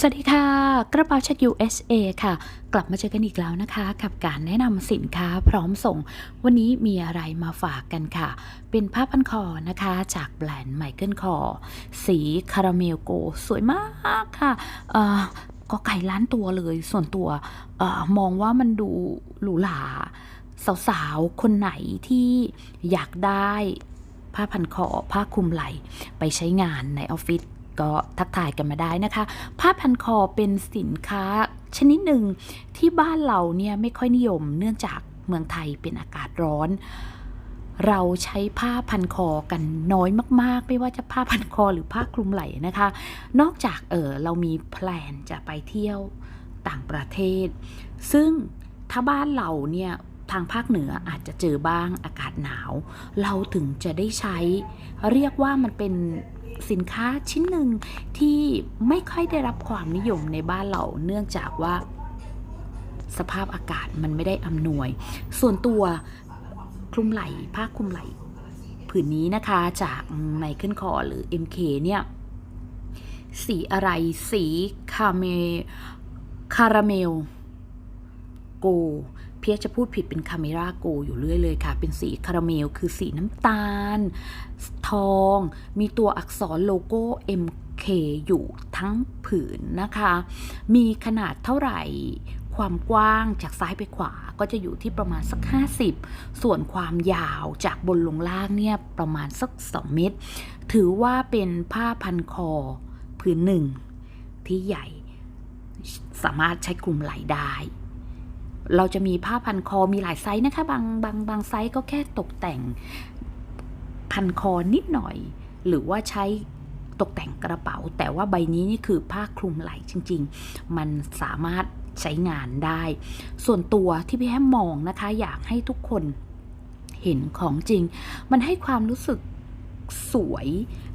สวัสดีค่ะ กระเป๋าช็ค USA ค่ะ กลับมาเจอกันอีกแล้วนะคะ กับการแนะนำสินค้าพร้อมส่ง วันนี้มีอะไรมาฝากกันค่ะ เป็นผ้าพันคอนะคะ จากแบรนด์ไมเคิลคอสีคาราเมลโก สวยมากค่ะก็ไก่ล้านตัวเลย ส่วนตัวออมองว่ามันดูหรูหราสาวๆ คนไหนที่อยากได้ผ้าพันคอผ้าคลุมไหล่ไปใช้งานในออฟฟิศ ก็ทักทายกันมาได้นะคะ ผ้าพันคอเป็นสินค้าชนิดหนึ่งที่บ้านเราเนี่ยไม่ค่อยนิยมเนื่องจากเมืองไทยเป็นอากาศร้อน เราใช้ผ้าพันคอกันน้อยมาก ๆ ไม่ว่าจะผ้าพันคอหรือผ้าคลุมไหล่นะคะ นอกจากเออเรามีแพลนจะไปเที่ยวต่างประเทศ ซึ่งถ้าบ้านเราเนี่ยทางภาคเหนืออาจจะเจอบ้างอากาศหนาว เราถึงจะได้ใช้ เรียกว่ามันเป็น สินค้าชิ้นหนึ่งที่ไม่ค่อยได้รับความนิยมในบ้านเราเนื่องจากว่าสภาพอากาศมันไม่ได้อำนวย ส่วนตัวคลุมไหล่ผ้าคลุมไหล่ผืนนี้นะคะจากไมเคิลคอหรือ MK เนี่ย สีอะไรสีคาเมคาราเมล โกเพียจะพูดผิดเป็นคาเมราโกอยู่เรื่อยเลยค่ะ เป็นสีคาราเมล คือสีน้ำตาล ทอง มีตัวอักษรโลโก้ MK อยู่ทั้งผืนนะคะ มีขนาดเท่าไหร่ความกว้างจากซ้ายไปขวาก็จะอยู่ที่ประมาณสัก 50 ส่วนความยาวจากบนลงล่างเนี่ยประมาณสัก 2 เมตร ถือว่าเป็นผ้าพันคอผืนหนึ่งที่ใหญ่สามารถใช้คลุมไหล่ได้ เราจะมีผ้าพันคอมีหลายไซส์นะคะ บางบางบางไซส์ก็แค่ตกแต่งพันคอนิดหน่อย หรือว่าใช้ตกแต่งกระเป๋า แต่ว่าใบนี้นี่คือผ้าคลุมไหล่จริง ๆ มันสามารถใช้งานได้ ส่วนตัวที่พี่แฮมมองนะคะ อยากให้ทุกคนเห็นของจริง มันให้ความรู้สึก สวย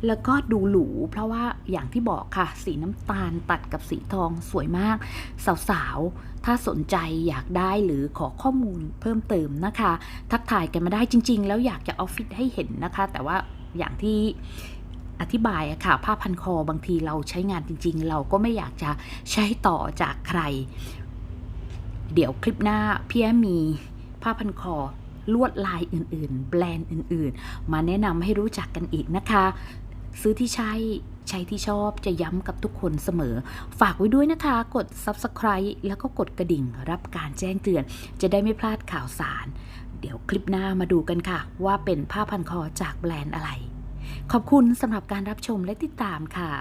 แล้วก็ดูหรู เพราะว่าอย่างที่บอกค่ะ สีน้ำตาลตัดกับสีทองสวยมาก สาวๆ ถ้าสนใจอยากได้หรือขอข้อมูลเพิ่มเติมนะคะ ทักทายกันมาได้จริง ๆ แล้วอยากจะออฟฟิศให้เห็นนะคะ แต่ว่าอย่างที่อธิบายอะค่ะผ้าพันคอบางทีเราใช้งานจริง ๆ เราก็ไม่อยากจะใช้ต่อจากใคร เดี๋ยวคลิปหน้าพี่แอมมีผ้าพันคอ ลวดลายอื่นๆ แบรนด์อื่นๆ มาแนะนำให้รู้จักกันอีกนะคะ ซื้อที่ใช่ใช้ที่ชอบจะย้ำกับทุกคนเสมอ ฝากไว้ด้วยนะคะ กด Subscribe แล้วก็กดกระดิ่งรับการแจ้งเตือน จะได้ไม่พลาดข่าวสาร เดี๋ยวคลิปหน้ามาดูกันค่ะ ว่าเป็นผ้าพันคอจากแบรนด์อะไร ขอบคุณสำหรับการรับชมและติดตามค่ะ